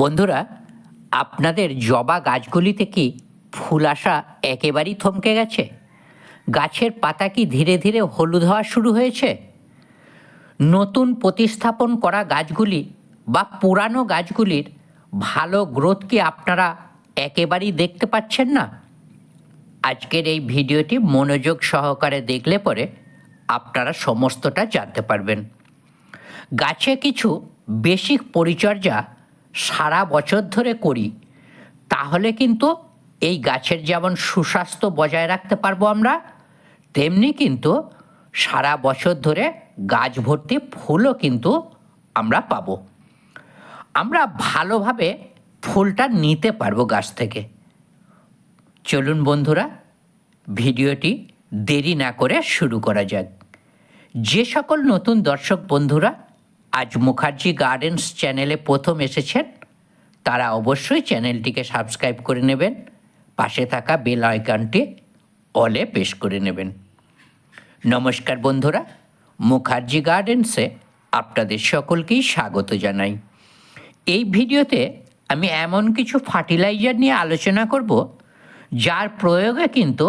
বন্ধুরা, আপনাদের জবা গাছগুলিতে কি ফুল আসা একেবারেই থমকে গেছে? গাছের পাতা কি ধীরে ধীরে হলুদ হওয়া শুরু হয়েছে? নতুন প্রতিস্থাপন করা গাছগুলি বা পুরানো গাছগুলির ভালো গ্রোথ কি আপনারা একেবারেই দেখতে পাচ্ছেন না? আজকের এই ভিডিওটি মনোযোগ সহকারে দেখলে পরে আপনারা সমস্তটা জানতে পারবেন। গাছে কিছু বেসিক পরিচর্যা সারা বছর ধরে করি, তাহলে কিন্তু এই গাছের যেমন সুস্বাস্থ্য বজায় রাখতে পারব আমরা, তেমনি কিন্তু সারা বছর ধরে গাছ ভর্তি ফুলও কিন্তু আমরা পাব। আমরা ভালোভাবে ফুলটা নিতে পারব গাছ থেকে। চলুন বন্ধুরা, ভিডিওটি দেরি না করে শুরু করা যাক। যে সকল নতুন দর্শক বন্ধুরা আজ মুখার্জি গার্ডেন্স চ্যানেলে প্রথম এসেছেন। তারা অবশ্যই চ্যানেলটিকে সাবস্ক্রাইব করে নেবেন। পাশে থাকা বেল আইকনটি অলে পেশ করে নেবেন। নমস্কার বন্ধুরা, মুখার্জি গার্ডেন্সে আপনাদের সকলকেই স্বাগত জানাই। এই ভিডিওতে আমি এমন কিছু ফার্টিলাইজার নিয়ে আলোচনা করব, যার প্রয়োগে কিন্তু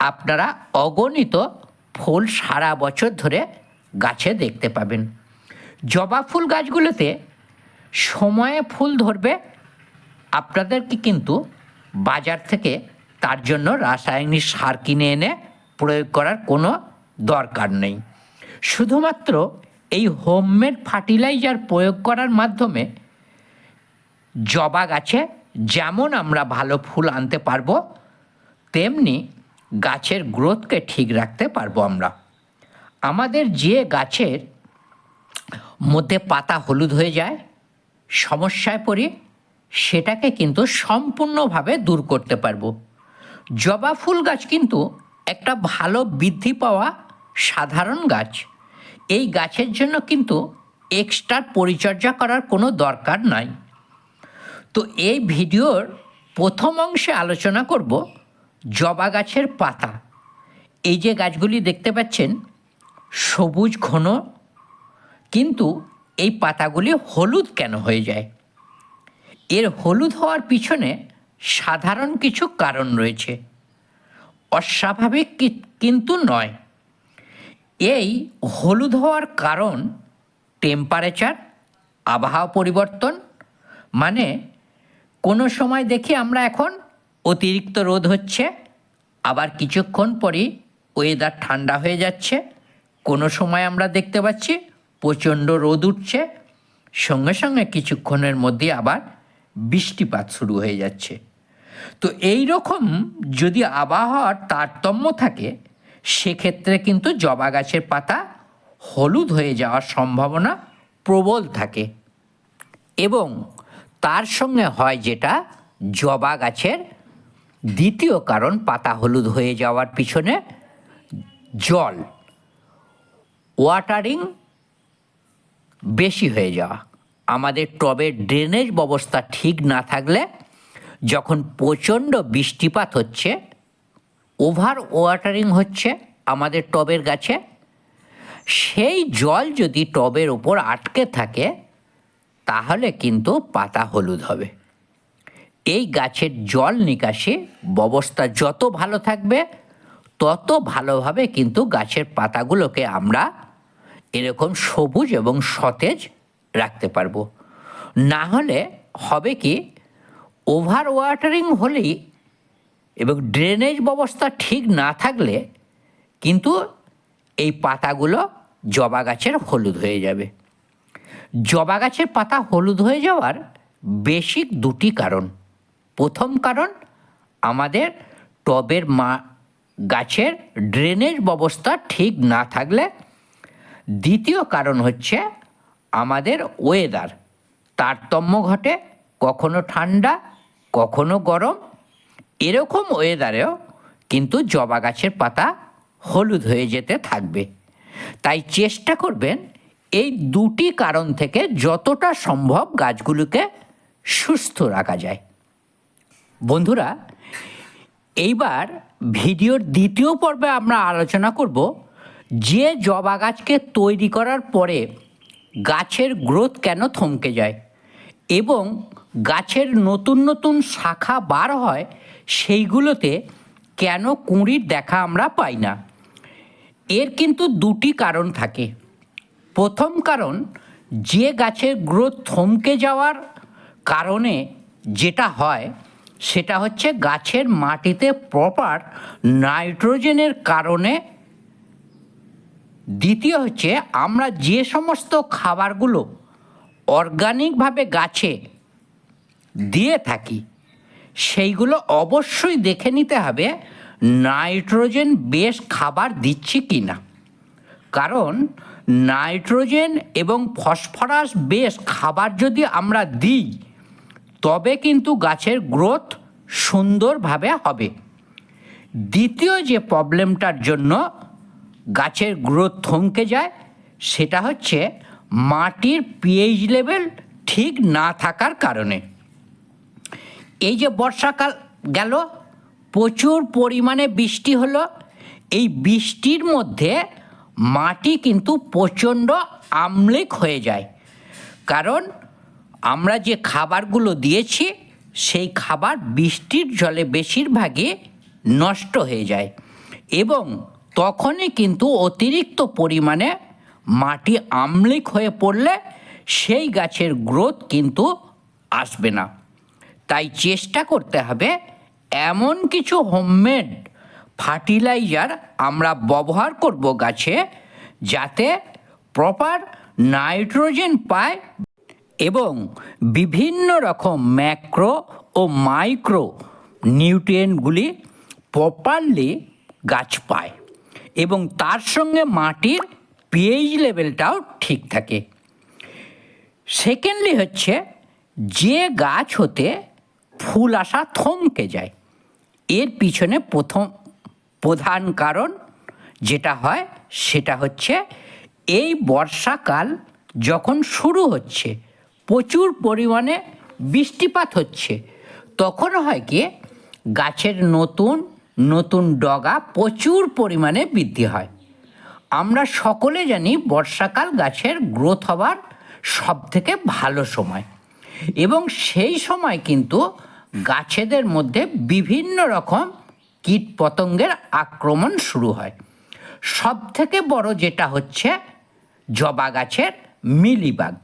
আপনারা অগণিত ফুল সারা বছর ধরে গাছে দেখতে পাবেন। জবা ফুল গাছগুলোতে সময়ে ফুল ধরবে, আপনাদেরকে কিন্তু বাজার থেকে তার জন্য রাসায়নিক সার কিনে এনে প্রয়োগ করার কোনো দরকার নেই। শুধুমাত্র এই হোমমেড ফার্টিলাইজার প্রয়োগ করার মাধ্যমে জবা গাছে যেমন আমরা ভালো ফুল আনতে পারব, তেমনি গাছের গ্রোথকে ঠিক রাখতে পারব আমরা। আমাদের যে গাছের মধ্যে পাতা হলুদ হয়ে যায়, সমস্যায় পড়ি, সেটাকে কিন্তু সম্পূর্ণভাবে দূর করতে পারব। জবা ফুল গাছ কিন্তু একটা ভালো বৃদ্ধি পাওয়া সাধারণ গাছ। এই গাছের জন্য কিন্তু এক্সট্রা পরিচর্যা করার কোনো দরকার নাই। তো এই ভিডিওর প্রথম অংশে আলোচনা করব জবা গাছের পাতা। এই যে গাছগুলি দেখতে পাচ্ছেন, সবুজ ঘন কিন্তু এই পাতাগুলি হলুদ কেন হয়ে যায়? এর হলুদ হওয়ার পিছনে সাধারণ কিছু কারণ রয়েছে। অস্বাভাবিক কিন্তু নয়। এই হলুদ হওয়ার কারণ টেম্পারেচার আবহাওয়া পরিবর্তন মানে কোনো সময় দেখি আমরা এখন অতিরিক্ত রোদ হচ্ছে, আবার কিছুক্ষণ পরই ওয়েদার ঠান্ডা হয়ে যাচ্ছে, কোনো সময় আমরা দেখতে পাচ্ছি প্রচণ্ড রোদ উঠছে। সঙ্গে সঙ্গে কিছুক্ষণের মধ্যে আবার বৃষ্টিপাত শুরু হয়ে যাচ্ছে। তো এই রকম যদি আবহাওয়ার তারতম্য থাকে, সেক্ষেত্রে কিন্তু জবা গাছের পাতা হলুদ হয়ে যাওয়ার সম্ভাবনা প্রবল থাকে। এবং তার সঙ্গে হয় যেটা, জবা গাছের দ্বিতীয় কারণ পাতা হলুদ হয়ে যাওয়ার পিছনে জল, ওয়াটারিং বেশি হয়ে যাওয়া। আমাদের টবের ড্রেনেজ ব্যবস্থা ঠিক না থাকলে যখন প্রচণ্ড বৃষ্টিপাত হচ্ছে, ওভার ওয়াটারিং হচ্ছে আমাদের টবের গাছে, সেই জল যদি টবের ওপর আটকে থাকে, তাহলে কিন্তু পাতা হলুদ হবে। এই গাছের জল নিকাশি ব্যবস্থা যত ভালো থাকবে, তত ভালোভাবে কিন্তু গাছের পাতাগুলোকে আমরা এরকম সবুজ এবং সতেজ রাখতে পারব। না হলে হবে কি ওভার ওয়াটারিং হলেই এবং ড্রেনেজ ব্যবস্থা ঠিক না থাকলে কিন্তু এই পাতাগুলো জবা গাছের হলুদ হয়ে যাবে। জবা গাছের পাতা হলুদ হয়ে যাওয়ার বেসিক দুটি কারণ। প্রথম কারণ, আমাদের টবের মা, গাছের ড্রেনেজ ব্যবস্থা ঠিক না থাকলে দ্বিতীয় কারণ হচ্ছে আমাদের ওয়েদার তারতম্য ঘটে, কখনো ঠান্ডা, কখনো গরম। এরকম ওয়েদারেও কিন্তু জবা গাছের পাতা হলুদ হয়ে যেতে থাকবে। তাই চেষ্টা করবেন এই দুটি কারণ থেকে যতটা সম্ভব গাছগুলোকে সুস্থ রাখা যায়। বন্ধুরা, এইবার ভিডিওর দ্বিতীয় পর্বে আমরা আলোচনা করব যে জবা গাছকে তৈরি করার পরে গাছের গ্রোথ কেন থমকে যায় এবং গাছের নতুন নতুন শাখা বার হয়, সেইগুলোতে কেন কুঁড়ির দেখা আমরা পাই না? এর কিন্তু দুটি কারণ থাকে। প্রথম কারণ, যে গাছের গ্রোথ থমকে যাওয়ার কারণে যেটা হয়, সেটা হচ্ছে গাছের মাটিতে প্রপার নাইট্রোজেনের কারণে দ্বিতীয় হচ্ছে, আমরা যে সমস্ত খাবারগুলো অর্গানিকভাবে গাছে দিয়ে থাকি, সেইগুলো অবশ্যই দেখে নিতে হবে, নাইট্রোজেন বেশ খাবার দিচ্ছি কি না কারণ, নাইট্রোজেন এবং ফসফরাস বেশ খাবার যদি আমরা দিই, তবে কিন্তু গাছের গ্রোথ সুন্দরভাবে হবে। দ্বিতীয় যে প্রবলেমটার জন্য গাছের গ্রোথ থমকে যায়, সেটা হচ্ছে মাটির পিএইচ লেভেল ঠিক না থাকার কারণে। এই যে বর্ষাকাল গেল, প্রচুর পরিমাণে বৃষ্টি হলো, এই বৃষ্টির মধ্যে মাটি কিন্তু প্রচণ্ড আমলিক হয়ে যায়। কারণ আমরা যে খাবারগুলো দিয়েছি, সেই খাবার বৃষ্টির জলে বেশিরভাগই নষ্ট হয়ে যায়। এবং তখনই কিন্তু অতিরিক্ত পরিমাণে মাটি আমলিক হয়ে পড়লে সেই গাছের গ্রোথ কিন্তু আসবে না। তাই চেষ্টা করতে হবে এমন কিছু হোমমেড ফার্টিলাইজার আমরা ব্যবহার করব গাছে যাতে প্রপার নাইট্রোজেন পায় এবং বিভিন্ন রকম ম্যাক্রো ও মাইক্রো নিউট্রিয়েন্টগুলি প্রপারলি গাছ পায়। এবং তার সঙ্গে মাটির পিএইচ লেভেলটাও ঠিক থাকে। সেকেন্ডলি হচ্ছে, যে গাছ হতে ফুল আসা থমকে যায়, এর পিছনে প্রথম, প্রধান কারণ যেটা হয়, সেটা হচ্ছে এই বর্ষাকাল যখন শুরু হচ্ছে, প্রচুর পরিমাণে বৃষ্টিপাত হচ্ছে, তখন হয় কি, গাছের নতুন নতুন ডগা প্রচুর পরিমাণে বৃদ্ধি হয়। আমরা সকলে জানি বর্ষাকাল গাছের গ্রোথ হওয়ার সবথেকে ভালো সময়। এবং সেই সময় কিন্তু গাছেদের মধ্যে বিভিন্ন রকম কীট পতঙ্গের আক্রমণ শুরু হয়। সব থেকে বড় যেটা হচ্ছে জবা গাছের মিলিবাগ।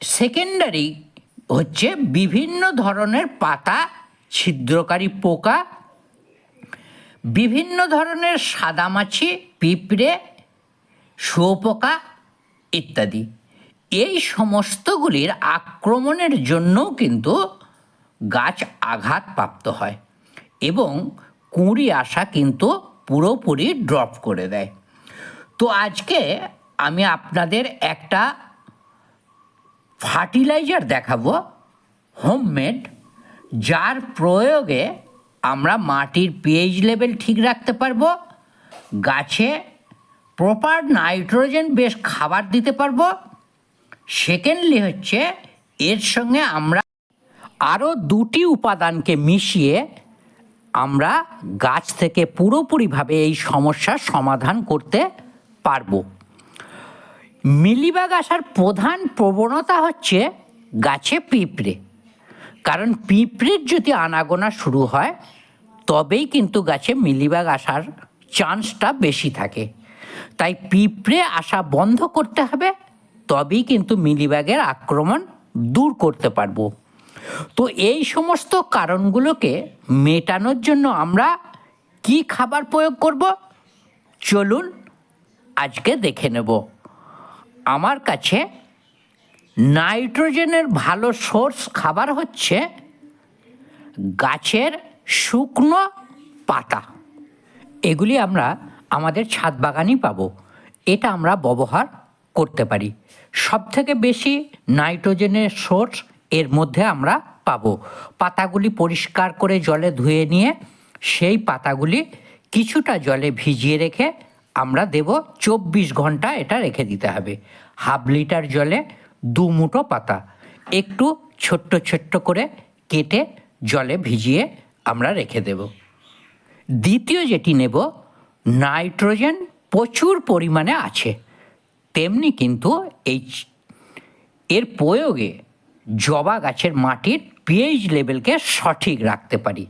সেকেন্ডারি হচ্ছে বিভিন্ন ধরনের পাতা, ছিদ্রকারী পোকা বিভিন্ন ধরনের সাদামাছি, পিঁপড়ে, শুয়োপোকা ইত্যাদি। এই সমস্তগুলির আক্রমণের জন্যও কিন্তু গাছ আঘাতপ্রাপ্ত হয় এবং কুঁড়ি আসা কিন্তু পুরোপুরি ড্রপ করে দেয়। তো আজকে আমি আপনাদের একটা ফার্টিলাইজার দেখাবো, হোমমেড, যার প্রয়োগে আমরা মাটির পিএইচ লেভেল ঠিক রাখতে পারব, গাছে প্রপার নাইট্রোজেন বেশ খাবার দিতে পারব সেকেন্ডলি হচ্ছে এর সঙ্গে আমরা আরও দুটি উপাদানকে মিশিয়ে আমরা গাছ থেকে পুরোপুরিভাবে এই সমস্যার সমাধান করতে পারব। মিলিবাগ আসার প্রধান প্রবণতা হচ্ছে গাছে পিঁপড়ে। কারণ পিঁপড়ের যদি আনাগোনা শুরু হয়, তবেই কিন্তু গাছে মিলিবাগ আসার চান্সটা বেশি থাকে। তাই পিঁপড়ে আসা বন্ধ করতে হবে, তবেই কিন্তু মিলিবাগের আক্রমণ দূর করতে পারব। তো এই সমস্ত কারণগুলোকে মেটানোর জন্য আমরা কি খাবার প্রয়োগ করব? চলুন আজকে দেখে নেব। আমার কাছে নাইট্রোজেনের ভালো সোর্স খাবার হচ্ছে গাছের শুকনো পাতা। এগুলি আমরা আমাদের ছাদ বাগানই পাবো। এটা আমরা ব্যবহার করতে পারি। সব থেকে বেশি নাইট্রোজেনের সোর্স এর মধ্যে আমরা পাব। পাতাগুলি পরিষ্কার করে জলে ধুয়ে নিয়ে সেই পাতাগুলি কিছুটা জলে ভিজিয়ে রেখে আমরা দেব চব্বিশ ঘণ্টা এটা রেখে দিতে হবে। হাফ লিটার জলে দু মুঠো পাতা। একটু ছোট্ট ছোট্ট করে কেটে জলে ভিজিয়ে আমরা রেখে দেব। দ্বিতীয় যেটি নেব, নাইট্রোজেন প্রচুর পরিমাণে আছে। তেমনি কিন্তু এই এর প্রয়োগে জবা গাছের মাটির পিএইচ লেভেলকে সঠিক রাখতে পারি।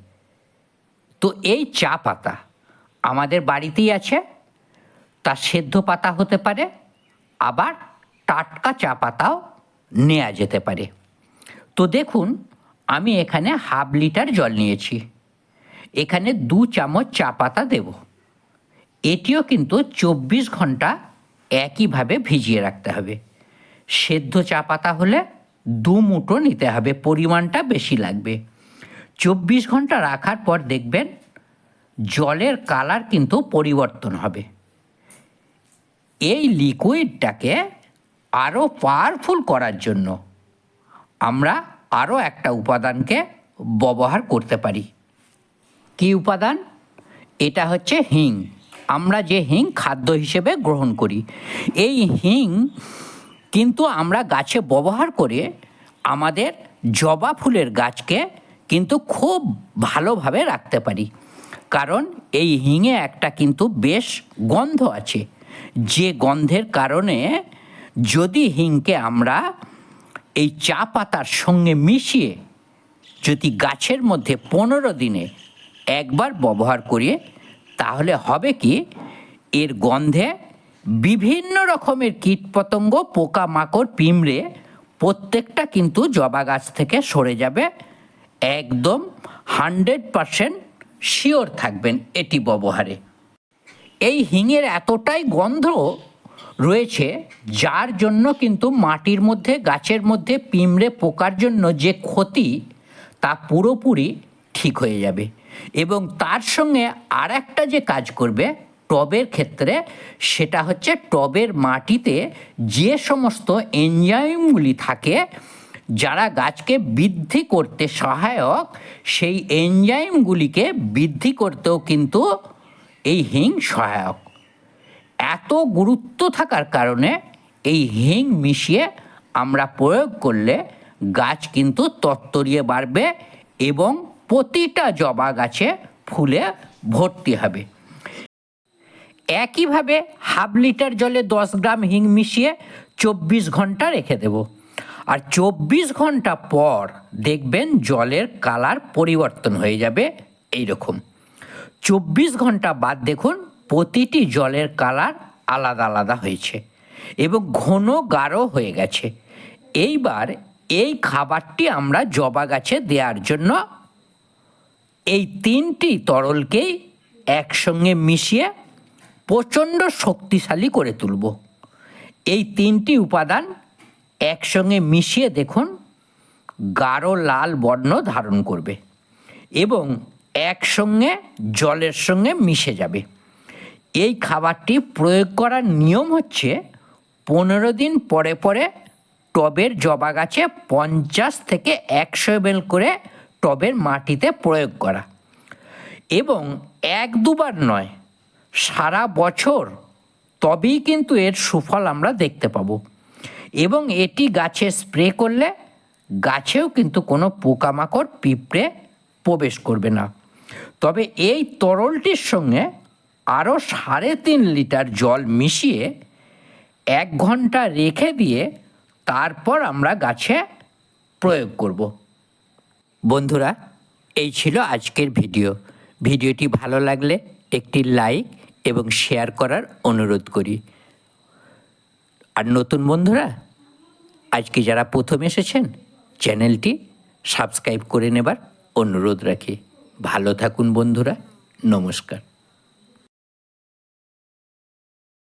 তো এই চা পাতা আমাদের বাড়িতেই আছে। তা সেদ্ধ পাতা হতে পারে, আবার টাটকা চা পাতাও নেওয়া যেতে পারে। তো দেখুন, আমি এখানে হাফ লিটার জল নিয়েছি। এখানে দু চামচ চা পাতা দেব। এটিও কিন্তু চব্বিশ ঘণ্টা একইভাবে ভিজিয়ে রাখতে হবে। সেদ্ধ চা পাতা হলে দু মুঠো নিতে হবে, পরিমাণটা বেশি লাগবে। চব্বিশ ঘণ্টা রাখার পর দেখবেন জলের কালার কিন্তু পরিবর্তন হবে। এই লিকুইডটাকে আরও পাওয়ারফুল করার জন্য আমরা আরও একটা উপাদানকে ব্যবহার করতে পারি। কি উপাদান? এটা হচ্ছে হিং। আমরা যে হিং খাদ্য হিসেবে গ্রহণ করি, এই হিং কিন্তু আমরা গাছে ব্যবহার করে আমাদের জবা ফুলের গাছকে কিন্তু খুব ভালোভাবে রাখতে পারি। কারণ এই হিঙে একটা কিন্তু বেশ গন্ধ আছে। যে গন্ধের কারণে যদি হিংকে আমরা এই চা পাতার সঙ্গে মিশিয়ে যদি গাছের মধ্যে পনেরো দিনে একবার ব্যবহার করি তাহলে হবে কি এর গন্ধে বিভিন্ন রকমের কীটপতঙ্গ, পোকামাকড় পিঁমড়ে প্রত্যেকটা কিন্তু জবা গাছ থেকে সরে যাবে। একদম হান্ড্রেড পারসেন্ট শিওর থাকবেন এটি ব্যবহারে। এই হিঙের এতটাই গন্ধ রয়েছে, যার জন্য কিন্তু মাটির মধ্যে, গাছের মধ্যে পিঁমড়ে পোকার জন্য যে ক্ষতি, তা পুরোপুরি ঠিক হয়ে যাবে। এবং তার সঙ্গে আর একটা যে কাজ করবে টবের ক্ষেত্রে, সেটা হচ্ছে টবের মাটিতে যে সমস্ত এনজাইমগুলি থাকে, যারা গাছকে বৃদ্ধি করতে সহায়ক, সেই এনজাইমগুলিকে বৃদ্ধি করতেও কিন্তু এই হিং সহায়ক। এত গুরুত্ব থাকার কারণে এই হিং মিশিয়ে আমরা প্রয়োগ করলে গাছ কিন্তু তত্তরিয়ে বাড়বে এবং প্রতিটা জবা গাছে ফুলে ভর্তি হবে। একইভাবে হাফ লিটার জলে দশ গ্রাম হিং মিশিয়ে চব্বিশ ঘণ্টা রেখে দেব। আর চব্বিশ ঘণ্টা পর দেখবেন জলের কালার পরিবর্তন হয়ে যাবে এই রকম চব্বিশ ঘণ্টা বাদ দেখুন প্রতিটি জলের কালার আলাদা আলাদা হয়েছে এবং ঘন গাঢ় হয়ে গেছে। এইবার এই খাবারটি আমরা জবা গাছে দেওয়ার জন্য এই তিনটি তরলকেই একসঙ্গে মিশিয়ে প্রচণ্ড শক্তিশালী করে তুলব। এই তিনটি উপাদান একসঙ্গে মিশিয়ে দেখুন, গাঢ় লাল বর্ণ ধারণ করবে এবং একসঙ্গে জলের সঙ্গে মিশে যাবে। এই খাবারটি প্রয়োগ করার নিয়ম হচ্ছে পনেরো দিন পরে পরে টবের জবা গাছে পঞ্চাশ থেকে একশো এমএল করে টবের মাটিতে প্রয়োগ করা। এবং এক দুবার নয়, সারা বছর তবেই কিন্তু এর সুফল আমরা দেখতে পাবো। এবং এটি গাছে স্প্রে করলে গাছেও কিন্তু কোনো পোকামাকড় পিঁপড়ে প্রবেশ করবে না। তবে এই তরলটির সঙ্গে আরও সাড়ে তিন লিটার জল মিশিয়ে এক ঘণ্টা রেখে দিয়ে তারপর আমরা গাছে প্রয়োগ করব। বন্ধুরা, এই ছিল আজকের ভিডিও। ভিডিওটি ভালো লাগলে একটি লাইক এবং শেয়ার করার অনুরোধ করি। আর নতুন বন্ধুরা, আজকে যারা প্রথম এসেছেন, চ্যানেলটি সাবস্ক্রাইব করে নেবার অনুরোধ রাখি। ভালো থাকুন বন্ধুরা, নমস্কার।